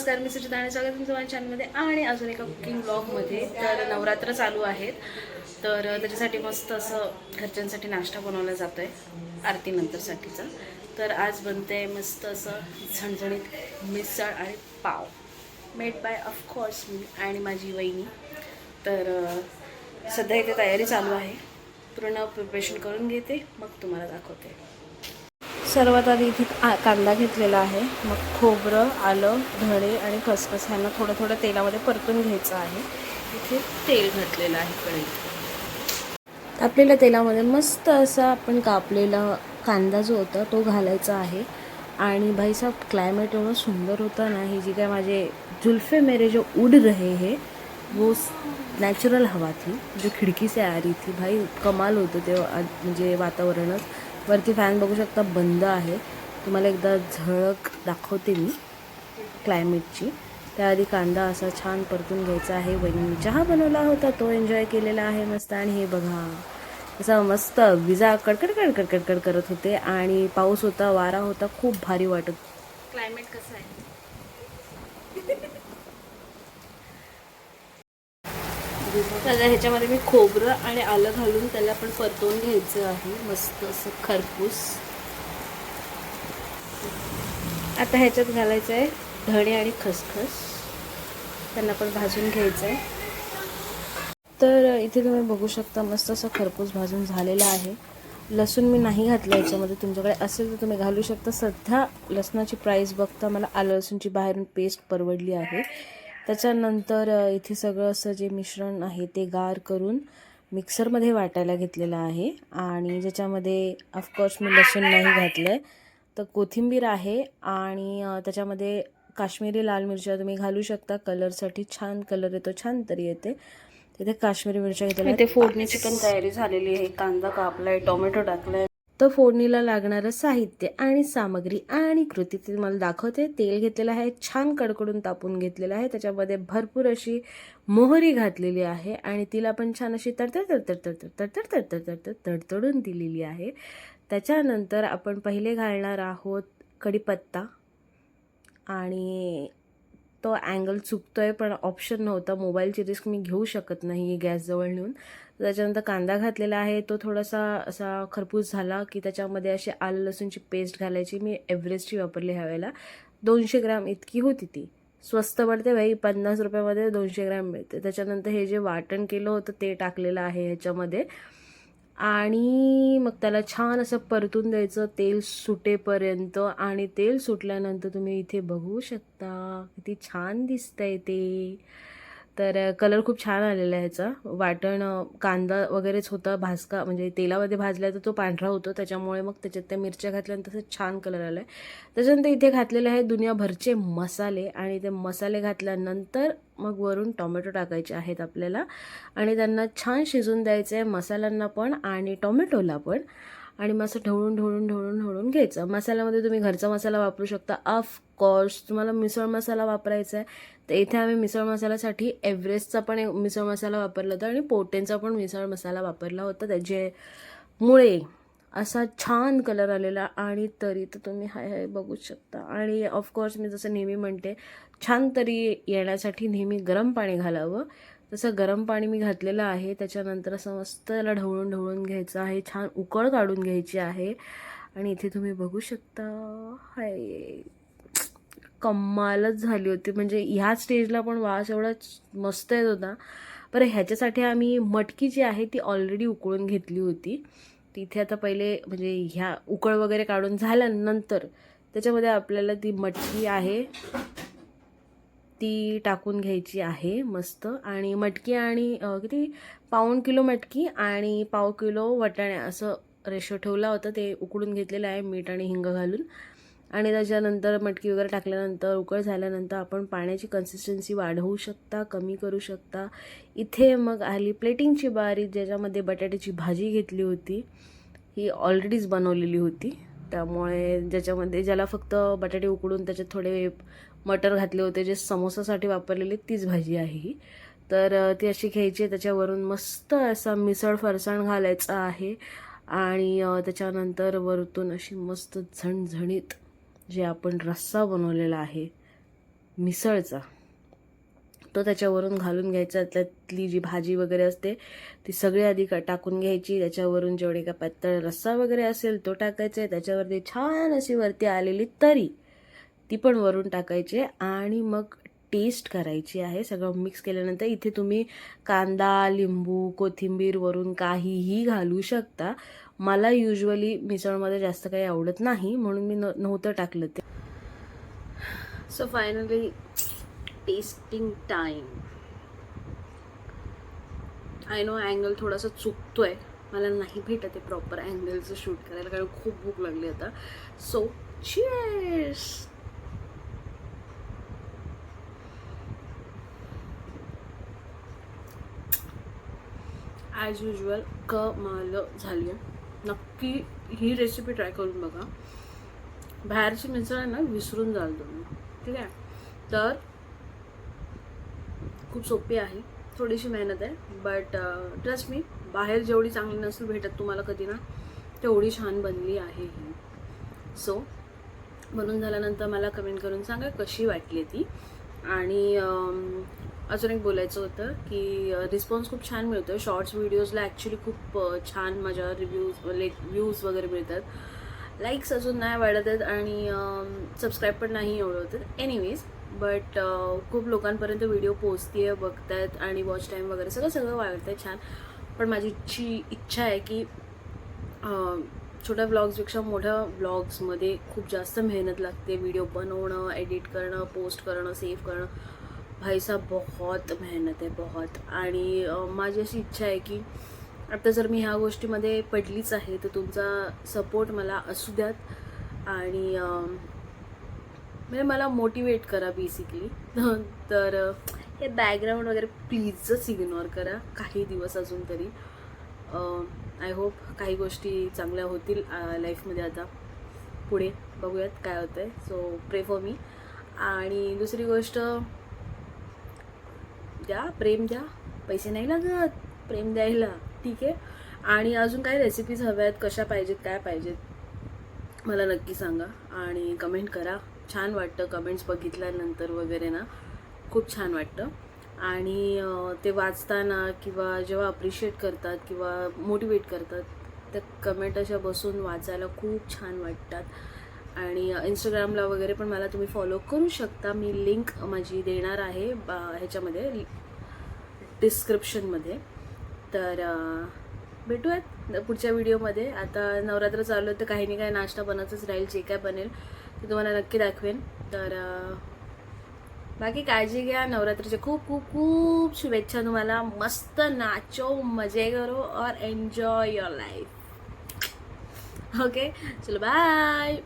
नमस्कार मी सुचिता आणि स्वागत तुमचं माझ्या चॅनलमध्ये आणि अजून एका कुकिंग ब्लॉगमध्ये तर नवरात्र चालू आहेत. तर त्याच्यासाठी मस्त असं घरच्यांसाठी नाश्ता बनवला जातो आहे आरतीनंतरसाठीचा तर आज बनते आहे मस्त असं झणझणीत मिसळ आणि पाव. मेड बाय ऑफकोर्स मी आणि माझी वहिनी. तर सध्या इथे तयारी चालू आहे. पूर्ण प्रिपरेशन करून घेते मग तुम्हाला दाखवते. सर्वात आधी इथे आ- कांदा घेतलेला आहे. मग खोबरं आलं धणे आणि खसखस ह्यांना थोडं थोडं तेलामध्ये परतून घ्यायचं आहे. इथे तेल घातलेलं आहे कढईत. आपल्याला तेलामध्ये मस्त असा आपण कापलेला कांदा जो होता तो घालायचा आहे. आणि भाईसाहेब क्लायमेट एवढं सुंदर होतं ना ही जी काय माझे जुल्फे मेरे जो उड रहे हे वो नॅचरल हवा थी. जो खिडकी से आ रही थी. भाई कमाल होतं ते म्हणजे वातावरणच. वरती फॅन बघू शकता बंद आहे. तुम्हाला एकदा झळक दाखवते मी क्लायमेटची त्याआधी कांदा असा छान परतून घ्यायचा आहे. वहिनी चहा बनवला होता तो एन्जॉय केलेला आहे मस्त. आणि हे बघा असं मस्त विजा कडकड कडकड कडकड करत होते. आणि पाऊस होता वारा होता खूप भारी वाटत क्लायमेट कसं आहे? तर ह्याच्यामध्ये मी खोबरं आणि आलं घालून त्याला पण परतवून घ्यायचं आहे. मस्त असं खरपूस. आता ह्याच्यात घालायचं आहे धणे आणि खसखस. त्यांना पण भाजून घ्यायचं आहे. तर इथे तुम्ही बघू शकता मस्त असं खरपूस भाजून झालेलं आहे. लसूण मी नाही घातलं याच्यामध्ये. तुमच्याकडे असेल तर तुम्ही घालू शकता. सध्या लसणाची प्राईस बघता मला आलं लसूणची बाहेरून पेस्ट परवडली आहे. त्याच्यानंतर इथे सगळं असं जे मिश्रण आहे ते गार करून मिक्सरमध्ये वाटायला घेतलेलं आहे. आणि ज्याच्यामध्ये ऑफकोर्स मी लसूण नाही घातलं आहे तर कोथिंबीर आहे आणि त्याच्यामध्ये काश्मीरी लाल मिरच्या तुम्ही घालू शकता. कलरसाठी छान कलर येतो छान तरी येते. तिथे काश्मीरी मिरच्या घेतल्या ते फोडणीची पण तयारी झालेली आहे. कांदा कापलाय टोमॅटो टाकलाय. तर फोडणीला लागणारं साहित्य आणि सामग्री आणि कृती ते मला दाखवते. तेल घेतलेलं आहे छान कडकडून तापून घेतलेलं आहे. त्याच्यामध्ये भरपूर अशी मोहरी घातलेली आहे आणि तिला पण छान अशी तडतड तडतड तडतड तडतड तडतड तडतड तडतडून दिलेली आहे. त्याच्यानंतर आपण पहिले घालणार आहोत कढीपत्ता आणि तो अँगल चुकतो आहे पण ऑप्शन नव्हता. मोबाईलची रिस्क मी घेऊ शकत नाही गॅसजवळ नेऊन. त्याच्यानंतर कांदा घातलेला आहे. तो थोडासा असा खरपूस झाला की त्याच्यामध्ये अशी आलं लसूणची पेस्ट घालायची. मी एव्हरेस्टची वापरली ह्या वेळेला. दोनशे ग्रॅम इतकी होती ती. स्वस्त पडते भाई पन्नास रुपयामध्ये दोनशे ग्रॅम मिळते. त्याच्यानंतर हे जे वाटण केलं होतं ते टाकलेलं आहे ह्याच्यामध्ये. आणि मग त्याला छान असं परतून द्यायचं तेल सुटेपर्यंत. आणि तेल सुटल्यानंतर तुम्ही इथे बघू शकता. किती छान दिसतंय ते. तर कलर खूप छान आलेला आहे ह्याचा. वाटण कांदा वगैरेच होता भाजका म्हणजे तेलामध्ये भाजला तर तो पांढरा होतो. त्याच्यामुळे मग त्याच्यात त्या मिरच्या घातल्यानंतर तसं छान कलर आला आहे त्याच्यानंतर इथे घातलेले आहे दुनियाभरचे मसाले आणि ते मसाले घातल्यानंतर मग वरून टोमॅटो टाकायचे आहेत आपल्याला. आणि त्यांना छान शिजून द्यायचं आहे मसाल्यांना पण आणि टोमॅटोला पण. आणि मग असं ढवळून ढवळून ढवळून ढवळून घ्यायचं. मसाल्यामध्ये तुम्ही घरचा मसाला वापरू शकता. ऑफकोर्स तुम्हाला मिसळ मसाला वापरायचा आहे तर इथे आम्ही मिसळ मसाल्यासाठी एव्हरेस्टचा पण एक मिसळ मसाला वापरला होता आणि पोटेंचा पण मिसळ मसाला वापरला होता. त्याचे मुळे असा छान कलर आलेला आणि तरी तर तुम्ही हाय हाय बघू शकता. आणि ऑफकोर्स मी जसं नेहमी म्हणते छान तरी येण्यासाठी नेहमी गरम पाणी घालावं. तसं गरम पाणी मी घातलेलं आहे. त्याच्यानंतर असं मस्त त्याला ढवळून ढवळून घ्यायचं आहे. छान उकळ काढून घ्यायची आहे. आणि इथे तुम्ही बघू शकता. हाय. कमालच झाली होती. म्हणजे ह्या स्टेजला पण वास एवढा मस्त येत होता. बरं ह्याच्यासाठी आम्ही मटकी जी आहे ती ऑलरेडी उकळून घेतली होती. तिथे आता पहिले म्हणजे ह्या उकळ वगैरे काढून झाल्यानंतर त्याच्यामध्ये आपल्याला ती मटकी आहे. ती टाकून घ्यायची आहे मस्त. आणि मटकी आणि किती? पाऊण किलो मटकी आणि पाव किलो वटाणे असं रेशो ठेवला होता. ते उकडून घेतलेलं आहे मीठ आणि हिंग घालून. आणि त्याच्यानंतर मटकी वगैरे टाकल्यानंतर उकळ झाल्यानंतर आपण पाण्याची कन्सिस्टन्सी वाढवू शकता कमी करू शकता. इथे मग आली प्लेटिंगची बारी ज्याच्यामध्ये बटाट्याची भाजी घेतली होती. ही ऑलरेडीच बनवलेली होती. त्यामुळे ज्याच्यामध्ये ज्याला फक्त बटाटे उकडून त्याच्यात थोडे मटर घातले होते जे समोसासाठी वापरलेली तीच भाजी आहे ही. तर ती अशी घ्यायची त्याच्यावरून मस्त असा मिसळ फरसाण घालायचा आहे आणि त्याच्यानंतर वरतून अशी मस्त झणझणीत जे आपण रस्सा बनवलेला आहे मिसळचा तो त्याच्यावरून घालून घ्यायचा. त्यातली जी भाजी वगैरे असते ती सगळी आधी का टाकून घ्यायची. त्याच्यावरून जेवढे का पातळ रस्सा वगैरे असेल तो टाकायचा आहे. त्याच्यावरती छान अशी वरती आलेली तरी ती पण वरून टाकायची आणि मग टेस्ट करायची आहे. सगळं मिक्स केल्यानंतर इथे तुम्ही कांदा लिंबू कोथिंबीर वरून काहीही घालू शकता. मला युजली मिसळमध्ये जास्त काही आवडत नाही म्हणून मी न नव्हतं टाकलं ते. So finally testing time I know angle थोडासा आहे मला नाही भेटत आहे प्रॉपर अँगलचं शूट करायला कारण खूप भूक लागली आता. सो चिअर्स ॲज युजल कमाल झाली आहे. नक्की ही रेसिपी ट्राय करून बघा. बाहेरची मिसळ आहे ना विसरून जाल तुम्ही. ठीक आहे? तर खूप सोपी आहे. थोडीशी मेहनत आहे. बट ट्रस्ट मी बाहेर जेवढी चांगली नसेल भेटत तुम्हाला कधी ना तेवढी छान बनली आहे ही. सो बनून झाल्यानंतर मला कमेंट करून सांगा कशी वाटली ती. आणि अजून एक बोलायचं होतं की रिस्पॉन्स खूप छान मिळतो शॉर्ट्स व्हिडिओजला ॲक्च्युली खूप छान माझ्या रिव्ह्यूज व्ह्यूज वगैरे मिळतात. लाईक्स अजून नाही वाढत आहेत आणि सबस्क्राईब पण नाही एवढं होतं एनिवेज बट खूप लोकांपर्यंत व्हिडिओ पोचते बघतायत आणि वॉच टाईम वगैरे सगळं सगळं वाढतं आहे छान. पण माझी इच्छी इच्छा आहे की छोट्या ब्लॉग्सपेक्षा मोठ्या ब्लॉग्समध्ये खूप जास्त मेहनत लागते. व्हिडिओ बनवणं एडिट करणं पोस्ट करणं सेव्ह करणं. भाईसा बहुत मेहनत आहे बहुत. आणि माझी अशी इच्छा आहे की आता जर मी ह्या गोष्टीमध्ये पडलीच आहे तर तुमचा सपोर्ट मला असू द्यात. आणि म्हणजे मला मोटिवेट करा बेसिकली तर हे बॅकग्राऊंड वगैरे प्लीजच इग्नोर करा काही दिवस अजून तरी. आय होप काही गोष्टी चांगल्या होतील लाईफमध्ये आता. पुढे बघूयात काय होतं आहे सो प्रे फॉर मी आणि दुसरी गोष्ट द्या प्रेम द्या. पैसे नाही लागत. प्रेम द्यायला. ठीक आहे? आणि अजून काय रेसिपीज हव्या आहेत कशा पाहिजेत? काय पाहिजेत? मला नक्की सांगा. आणि कमेंट करा. छान वाटतं कमेंट्स बघितल्यानंतर वगैरे ना. खूप छान वाटतं. आणि ते वाचताना किंवा जेव्हा अप्रिशिएट करतात किंवा मोटिवेट करतात त्या कमेंट अशा बसून वाचायला खूप छान वाटतात. आणि इंस्टाग्रामला वगैरे पण मला तुम्ही फॉलो करू शकता. मी लिंक माझी देणार आहे बा- ह्याच्यामध्ये डिस्क्रिप्शनमध्ये तर भेटूयात पुढच्या व्हिडिओमध्ये आता नवरात्र चालू आहे तर काही नाही काही नाश्ता बनतच राहील. जे काय बनेल ते तुम्हाला नक्की दाखवेन. तर बाकी काळजी घ्या नवरात्रीच्या खूप खूप खूप शुभेच्छा तुम्हाला. मस्त नाचो मजे करो और एन्जॉय युअर लाईफ ओके चलो बाय